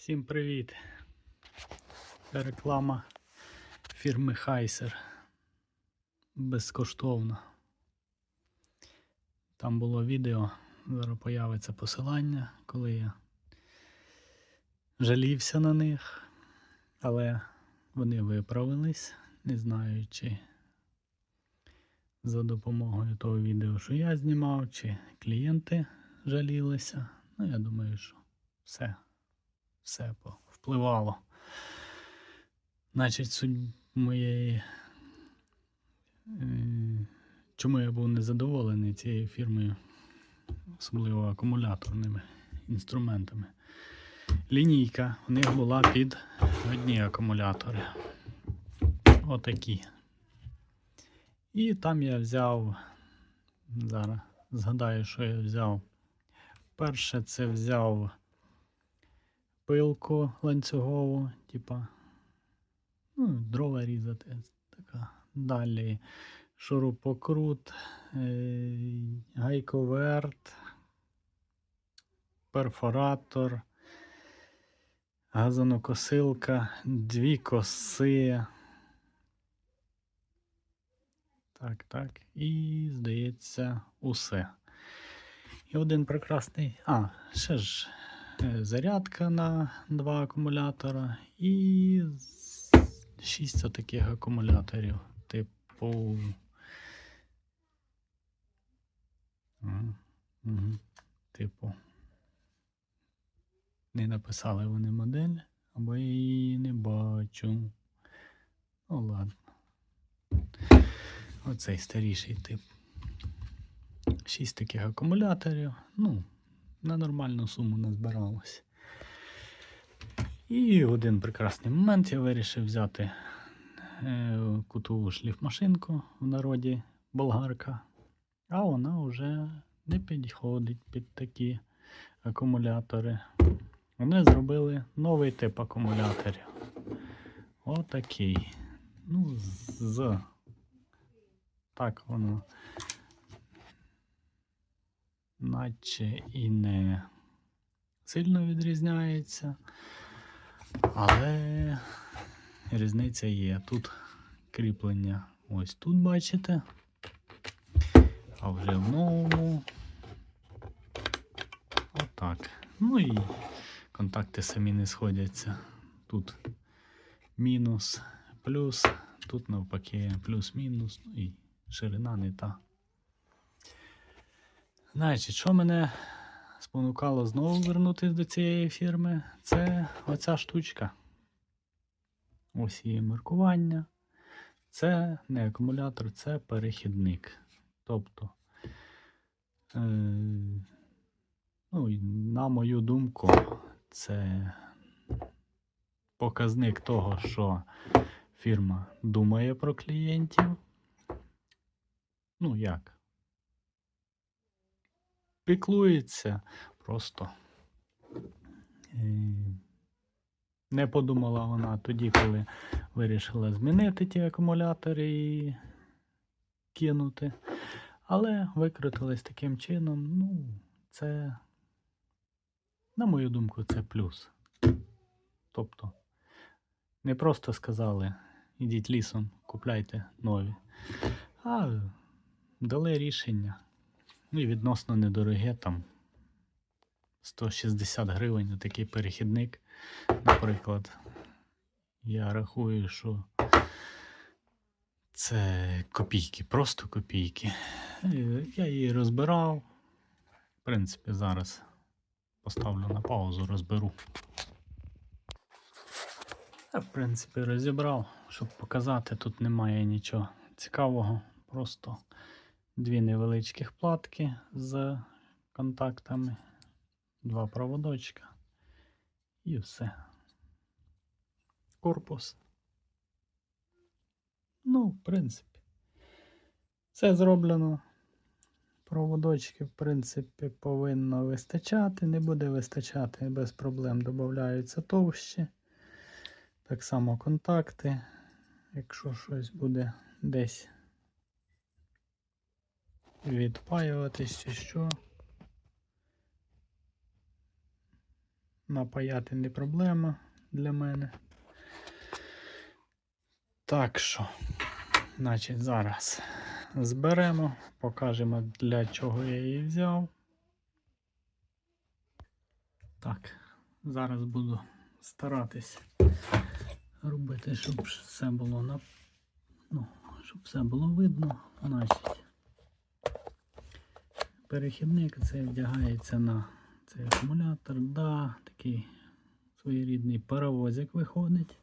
Всім привіт! Це реклама фірми Хайсер. Безкоштовно. Там було відео, зараз появиться посилання, коли я жалівся на них, але вони виправились, не знаю, чи за допомогою того відео, що я знімав, чи клієнти жалілися. Ну, я думаю, що все все впливало. Значить, суть моєї. е, Чому я був незадоволений цією фірмою, особливо акумуляторними інструментами. Лінійка у них була під одні акумулятори. Отакі. І там я взяв. Зараз згадаю, що я взяв. Перше це взяв пилку ланцюгову, типа, ну, дрова різати. Така. Далі шурупокрут, е, гайковерт, перфоратор, газонокосилка, дві коси. Так, так. І, здається, усе. І один прекрасний. А, ще ж зарядка на два акумулятора і з- шість таких акумуляторів. Типу. Типу. Не написали вони модель, або я її не бачу. Ну ладно. Оцей старіший тип. Шість таких акумуляторів. Ну, на нормальну суму назбиралось. І один прекрасний момент я вирішив взяти е, кутову шліфмашинку в народі болгарка, а вона вже не підходить під такі акумулятори. Вони зробили новий тип акумуляторів. Отакий. Ну, з. Так воно наче і не сильно відрізняється, але різниця є. Тут кріплення ось тут бачите, а вже в новому отак. Ну і контакти самі не сходяться. Тут мінус, плюс, тут навпаки плюс-мінус, ну і ширина не та. Значить, що мене спонукало знову вернутися до цієї фірми, це оця штучка. Ось її маркування. Це не акумулятор, це перехідник. Тобто, е, ну, на мою думку, це показник того, що фірма думає про клієнтів. Ну як? Піклується, просто не подумала вона тоді, коли вирішила змінити ті акумулятори і кинути. Але викрутилась таким чином, ну, це, на мою думку, це плюс. Тобто, не просто сказали, ідіть лісом, купляйте нові, а дали рішення. Ну і відносно недороге, там 160 гривень такий перехідник. Наприклад, я рахую, що це копійки, просто копійки. Е, Я її розбирав. В принципі, зараз поставлю на паузу, розберу. Я, в принципі, розібрав, щоб показати, тут немає нічого цікавого. Просто дві невеличких платки з контактами, два проводочка і все. Корпус. Ну, в принципі, все зроблено. Проводочки, в принципі, повинно вистачати. Не буде вистачати без проблем. Додаються товщі. Так само контакти. Якщо щось буде десь відпаюватись чи що. напаяти не проблема для мене. Так що, значить, зараз зберемо, покажемо для чого я її взяв. Так, зараз буду старатись робити, щоб все було на ну, щоб все було видно. Значить, перехідник це вдягається на цей акумулятор. Да, такий своєрідний паровозик виходить.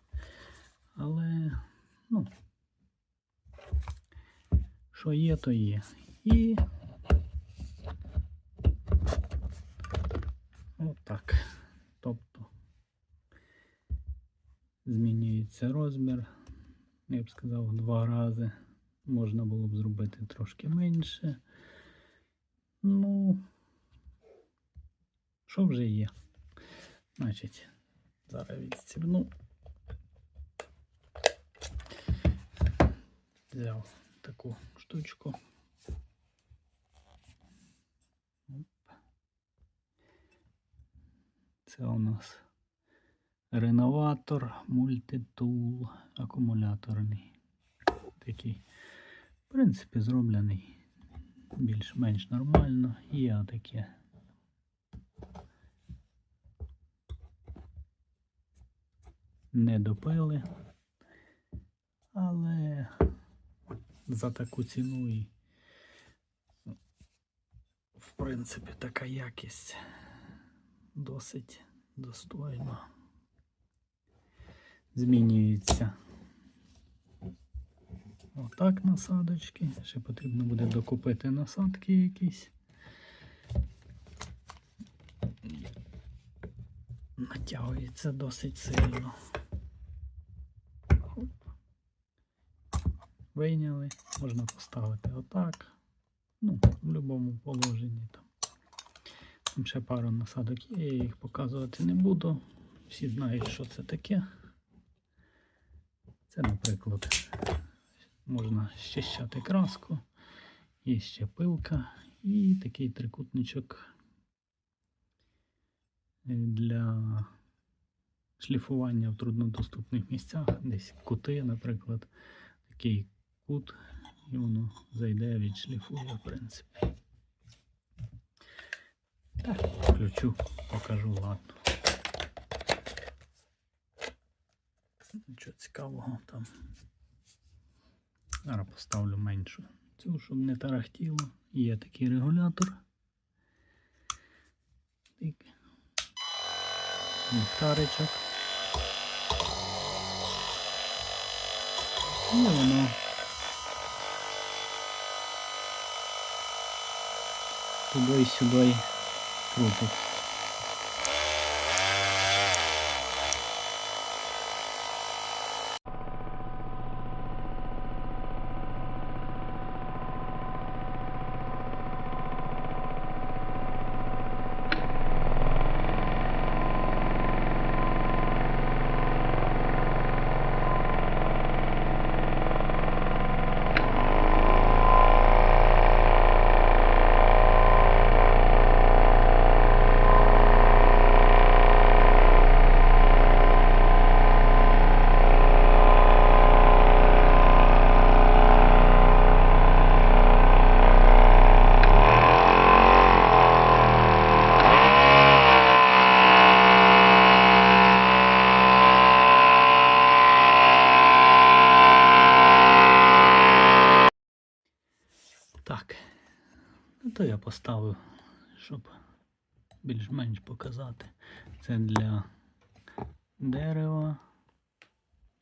Але, ну, що є, то є. І отак. Тобто змінюється розмір. Я б сказав, два рази. Можна було б зробити трошки менше. Ну, що вже є? Значить, зараз відстібну. Взяв таку штучку. Це у нас реноватор мультитул акумуляторний. Такий, в принципі, зроблений більш-менш нормально. Є таке. Не допили. Але за таку ціну і в принципі така якість досить достойна. Змінюється. Отак насадочки. Ще потрібно буде докупити насадки якісь. Натягується досить сильно. Оп. Вийняли, можна поставити отак. Ну, в будь-якому положенні там. Там ще пару насадок є, я їх показувати не буду. Всі знають, що це таке. Це, наприклад, можна щищати краску, є ще пилка і такий трикутничок е, для шліфування в труднодоступних місцях, десь кути, наприклад, такий кут, і воно зайде, відшліфує, в принципі. Так, включу, покажу, ладно. Нічого цікавого там. Зараз поставлю меншу. Цю, щоб не тарахтіло. Є такий регулятор. Ліхтаричок. І воно. Туди і сюди крутить. Так. Ну то я поставив, щоб більш-менш показати. Це для дерева.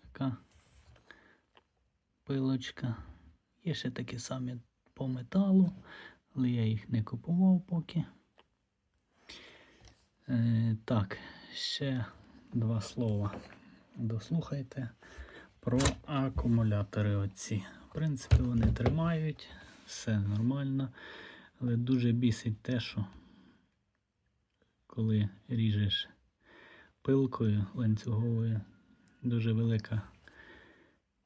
Така пилочка. Є ще такі самі по металу, але я їх не купував поки. Е, так, ще два слова. Дослухайте про акумулятори оці. В принципі, вони тримають, все нормально, але дуже бісить те, що коли ріжеш пилкою ланцюговою, дуже велика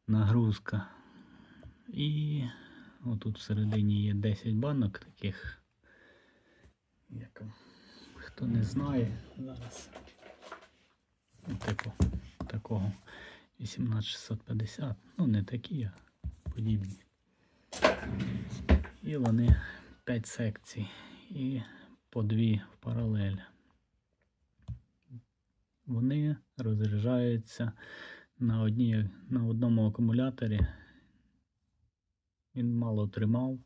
нагрузка. І отут всередині є 10 банок таких. Як, хто не знає, зараз типу такого 18650. Ну, не такі, а подібні. І вони 5 секцій і по дві в паралель. Вони розряджаються на, одній, на одному акумуляторі. Він мало тримав.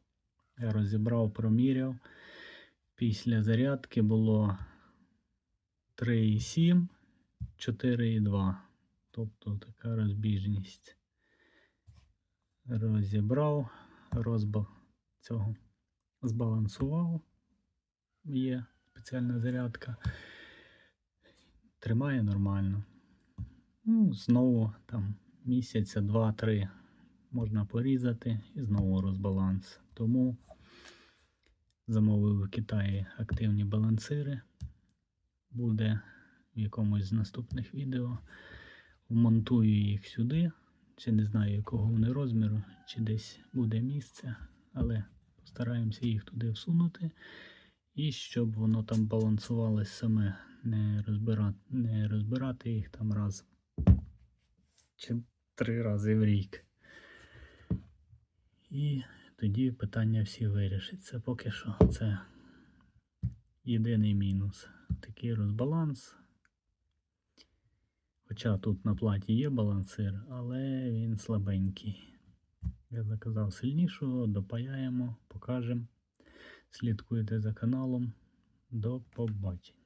Я розібрав, проміряв. Після зарядки було 3,7, 4,2. Тобто така розбіжність. Розібрав, розба цього збалансував. Є спеціальна зарядка. Тримає нормально. Ну, знову там місяця, два-три можна порізати і знову розбаланс. Тому замовив у Китаї активні балансири. Буде в якомусь з наступних відео. Вмонтую їх сюди. Чи не знаю, якого вони розміру, чи десь буде місце, але постараємося їх туди всунути. І щоб воно там балансувалось саме, не розбирати, не розбирати їх там раз чи три рази в рік. І тоді питання всі вирішиться. Поки що це єдиний мінус. Такий розбаланс. Хоча тут на платі є балансир, але він слабенький. Я заказав сильнішого, допаяємо, покажемо. Слідкуйте за каналом. До побачення.